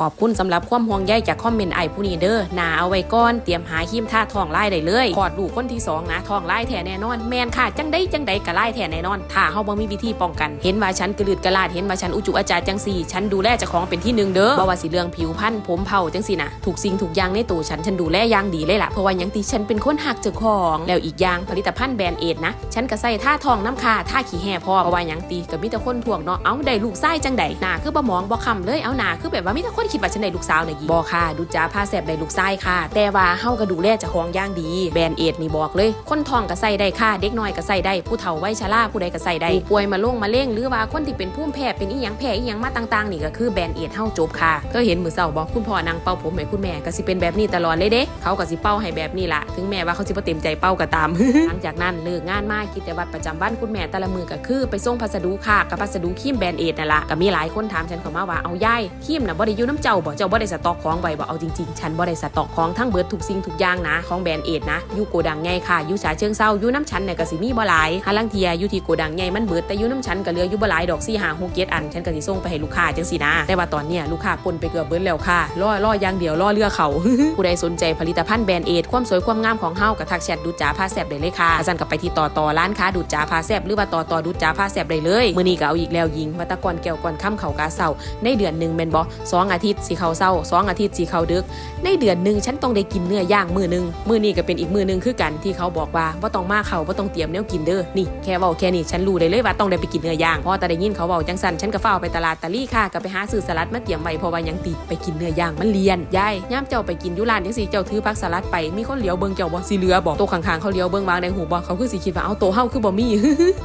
ขอบคุณสำหรับความห่วงใยจากคอมเมนต์ไอผู้นี้เด้อหนาเอาไว้ก่อนเตรียมหาครีมท่าทองไล่ได้เลยขอดลูกคนที่สองนะทองไล่แท้แน่นอน แมนค่ะ จังได้จังได้กะไล่แท้แน่นอน ถ้าเฮาบ่มีวิธีป้องกัน เห็นว่าฉันกระลืดกระลาดเห็นว่าฉันอุจุอาจารจังสี่ฉันดูแลเจ้าของเป็นที่หนึ่งเด้อบ่ว่าสิเรื่องผิวพรรณผมเผาจังสี่นะถูกสิ่งถูกอย่างในตัวฉันฉันดูแลอย่างดีเลยล่ะเพราะว่ายังตีฉันเป็นคนหักเจ้าของแล้วอีกอย่างผลิตภัณฑ์แบรนด์เอดนะฉันก็ใส่ท่าทองน้ำคาท่าขี้แห่พอเพราะว่ายังตีก็มีแต่คนถ่วงเนาะเอาได้ลูกไส้จังใดหนาคือบ่มองบ่คำเลยเอาหนาคือแบบว่ามีแต่คนคิดว่าฉันได้ลูกสาวเนี่ยบ่ค่ะ ดูจ้าผ้าแสบได้ลูกไส้ค่ะ แต่ว่าเฮาก็ดูแลเจ้าของย่างดี แบรนด์เอดนี่บอกเลย คนท้องก็ใส่ได้ค่ะ เด็กน้อยก็ใส่ได้ ผู้เฒ่าวัยชราผู้ใดก็ใส่ได้ ป่วยมาลงมาเล่งหรือว่าคนที่เป็นภูมิแพ้เป็นอีหยังแพ้อีหยังมาต่างๆ นี่ก็คือแบรนด์เอดเฮาจบค่ะก็เห็นมือเศร้าบอกคุณพ่อนางเป่าผมให้คุณแม่ก็สิเป็นแบบนี้ตลอดเลยเด้ เขาก็สิเป่าให้แบบนี้ล่ะถึงแม้ว่าเขาสิบ่เต็มใจเป่าก็ตาม หลังจากนั้นเลิกงานมากิจวัตรประจำวันคุณแม่แต่ละมือก็คือไปส่งพัสดุค่ะกับพัสดุครีมแบรนด์เอดนั่นละก็มีหลายคนถามฉันเข้ามาว่าเอาย่ายครีมน่ะบ่ได้อยู่น้ำเจ้าบ่เจ้าบ่ได้สต็อกของไว้บ่เอาจริงๆ ฉันบ่ได้สต็อกของทั้งเบิดทุกสิ่งทุกอย่างนะ ของแบรนด์เอดนะยู่โกดังใหญ่ค่ะยู่ฉาเชิงเซายู่น้ำฉันเนี่ยก็สิมีบ่หลายหาลังเทียยู่ที่โกดังใหญ่มันเบิดแต่ยู่น้ำฉันก็เหลืออยู่บ่หลายดอก4 5 6 7อันฉันก็สิส่งไปให้ลูกค้าจังซี่นะแต่ว่าตอนเนี้ยลูกค้าปนไปเกือบเบิดแล้วค่ะรอรออย่างเดียวรอเรือเขาผู้ใดสนใจผลิตภัณฑ์แบรนด์เอดความสวยความงามของเฮาก็ทักแชทดูจ้าผ้าแซบได้เลยค่ะสั่นกับไปที่ต่อต่อร้านค้าดูจ้าผ้าแซบหรือว่าต่อต่อดูจ้าผ้าแซบได้เลยมื้อนี้ก็เอาอีกแล้วยิงมาตะกอนแก้วก่อนค่ำเขากาเศร้าในเดือนหนึ่งแม่นบ่สองอาทิตย์สิเขาเศร้าสองอาทิตย์สิเขาดึก ในเดือนหนึ่งฉันต้องได้กินเนื้อย่างมือหนึ่งมือนี้ก็เป็นอีกมือหนึ่งคือกันที่เขาบอกว่าว่าต้องมาเขาว่าต้องเตรียมแนวกินเด้อนี่แค่เว้าแค่นี้ฉันรู้ได้เลยว่าต้องได้ไปกินเนื้อย่างพอแต่ได้ยินเขาเว้าจังสันฉันก็เฝ้าไปตลาดตะลี่ค่ะก็ไปหาซื้อสลัดมาเตรียมไว้เพราะว่ายังติดไปกินเนื้อย่างมันเลียนยายย่ามเจ้าไปกินยุรานจังสิเจ้าถือพักสลัดไปมีคนเหลียวเบิ่งเจ้าบ่สิเหลือบอกโตะข้างๆเขาเหลียวเบิ่งวางในหูบ่เขาคือสิคิดว่าเอาโตะเฮาคือบ่มี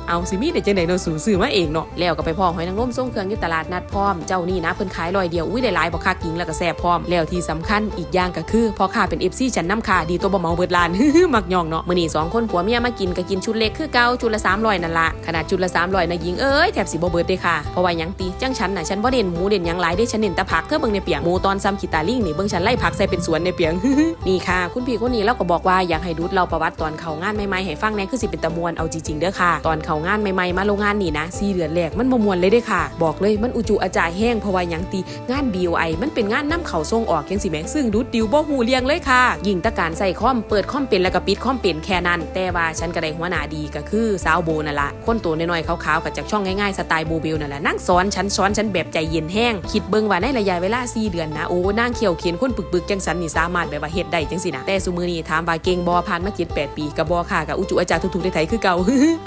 เอาสิมีได้จังได๋เนาะสูซื้อมาเองเนาะแล้วก็ไปพ้อหอยนางรมส่งเครื่องอยู่ตลาดนัดพร้อมเจ้านี่นะเพิ่นขายร้อยเดียวอุ้ยได้หลายบ่ค่ากิงแล้วก็แซ่บพร้อม แล้วที่สำคัญอีกอย่างก็คือพอค่าเป็น FC ฉันน้ำค่าดีตัวบ่เหมาเบิดล้านมักย่องเนาะมื้อนี้สองคนผัวเมียมากินก็กินชุดเล็กคือเก่าชุดละ300นั่นละขนาดชุดละ300นะหญิงเอ้ยแทบสิบ่เบิดเด้ค่ะเพราะว่าหยังติจังฉันน่ะฉันบ่เด่นหมูเด่นหยังหลายเด้ฉันเน้นแต่ผักเธอเบิ่งในเปียงหมูตอนซ้ำขีตาลิงนี่เบิ่งฉันไล่ผักใส่เป็นสวนในเปียงนี่ค่ะ คุณพี่คนนี้เราก็บอกว่าอยากให้ดูดเราประวัติตอนเขางานใหม่ๆให้ฟังแน่คือสิเป็นตะมวนเอาจริงๆเด้อค่ะ ตอนเขางานใหม่ๆมาโรงงานนี่นะ4เดือนแรกมันบ่มวนเลยเด้อค่ะ บอกเลยมันอุจุอาจายแห้งเพราะว่าหยังตีงาน BOI มันเป็นงานนํเขาส่งออกจังสิแหมซึ่งดูดดิวบ่ฮู้เรียงเลยค่ะ ยิ่งตะการใส่คอมเปิดคอมเป็นแล้วก็ปิดคอมเป็นแค่นั้น แต่ว่าฉันก็ได้หัวหน้าดีก็คือสาวโบนั่นละคนตัวน้อยๆขาวๆกับจากช่องง่ายๆสไตล์โบเบลนั่นแหละนั่งสอนฉันสอนฉันแบบใจเย็นแห้งคิดเบิ่งว่าในระยะเวลา4เดือนนะโอ้นางเขียวเขียนคนปึกๆจังสันนี่สามารถแบบว่าเฮ็ดได้จังสินะแต่ซุมือนี้ถามว่าเก่งบ่ผ่านมา7 8ปีกับบ่ค่ะกับอุจุอาจารย์ทุกๆได้ไทยคือเก่า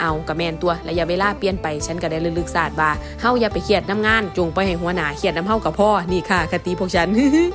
เอากะแม่นตัวระยะเวลาเปลี่ยนไปฉันก็ได้ลึกๆศาสตร์ว่าเฮาอย่าไปเครียดน้ำงานจงไปให้หัวหน้าเครียดน้ำเฮากับพ่อนี่ค่ะคติพวกฉัน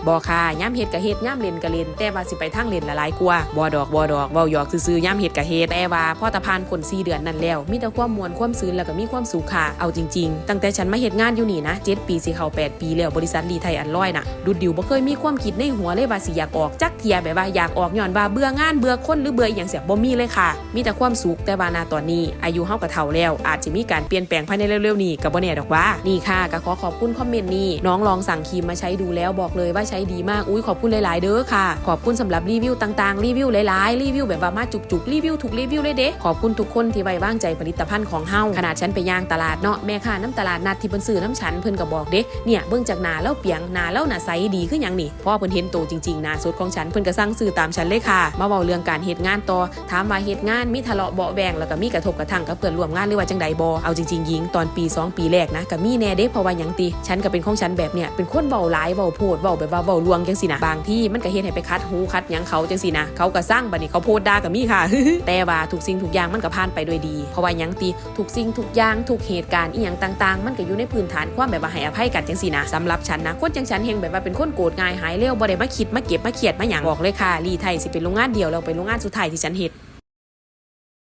บ่ค่ะย่ามเฮ็ดก็เฮ็ดย่ามเล่นก็เล่นแต่ว่าสิไปทางเล่นละหลายกว่าบ่ดอกบ่ดอกเว้าหยอกซื่อย่ามเฮ็ดก็เฮ็ดแต่ว่าพ่อตะพานคน4เดือนนั้นแล้ว มีแต่ความมวลความซื่นแล้วก็มีความสุขค่ะเอาจริง ๆ ตั้งแต่ฉันมาเฮ็ดงานอยู่นี่นะ7ปีสิเขา8ปีแล้วบริษัทรีไทยอันร้อยน่ะดุดดิวบ่เคยมีความคิดในหัวเลยว่าสิอยากออกจักเทียแบบว่าอยากออกย้อนว่าเบื่องานเบื่อคนหรือเบื่ออหย่างเสียบ่มีเลยค่ะ มีแต่ความสุขแต่ว่าณตอนนี้ อายุเฮาก็เฒ่าแล้ว อาจจะมีการเปลี่ยนแปลงภายในเร็วๆนี้ก็บ่แน่ดอกว่านี่ค่ะก็ขอขอบคุณคอมเมนต์นี้น้องลองสั่งครีมมาใช้ดูแล้วบอกเลยว่าใช้ดีมากอุ้ยขอบคุณหลาย ๆ เด้อค่ะ ขอบคุณสำหรับรีวิวต่างๆรีวิวหลายๆรีวิวแบบว่ามาจุกๆรีวิวถูกรีวิวเลยเด้ขอบคุณทุกคนที่ไว้วางใจผลิตภัณฑ์ของเฮาขนาดฉันไปย่างตลาดเนาะแม่ค้าน้ำตลาดนัดที่เพิ่นซื้อน้ำฉันเพิ่นก็บอกเด้เนี่ยเบิ่งจากนาแล้วเปียงนาแล้วหนาใสดีขึ้นยังนี่เพราะว่าเพิ่นเห็นโตจริงๆนาสุดของฉันเพิ่นก็สั่งซื้อตามฉันเลยค่ะ มาเว้าเรื่องการเฮ็ดงานต่อถามว่าเฮ็ดงานมีทะเลาะเบาะแวงแล้วก็มีกระทบกระทั่งกับเพื่อนร่วมงานหรือว่าจังใดบ่เอาจริงๆหญิงตอนปี 2 ปีแรกนะก็มีแน่เด้เพราะว่าหยังติฉันก็เป็นของฉันแบบเนี้ยเป็นคนเว้าหลายเว้าโพดเว้าแบบว่าเว้าลวงจังซี่นะบางที่มันก็เฮ็ดให้ไปคัดหูคัดยังเขาจังซี่นะเขาก็สร้างบัดนี้เขาโพดด่าก็มีค่ะ แต่ว่าทุกสิ่งทุกอย่างมันก็ผ่านไปด้วยดี เพราะว่ายังติทุกสิ่งทุกอย่างทุกเหตุการณ์อีหยังต่างๆ มันก็อยู่ในพื้นฐานความแบบว่าให้อภัยกันจังซี่นะสำหรับฉันนะคนจังฉันเฮงแบบว่าเป็นคนโกรธง่ายหายเร็วบ่ได้มาคิดมาเก็บมาเขียดมาหยังบอกเลยค่ะรีไทยสิเป็นโรงงานเดียวแล้วเป็นโรงงานสุดท้ายที่ฉันเฮ็ด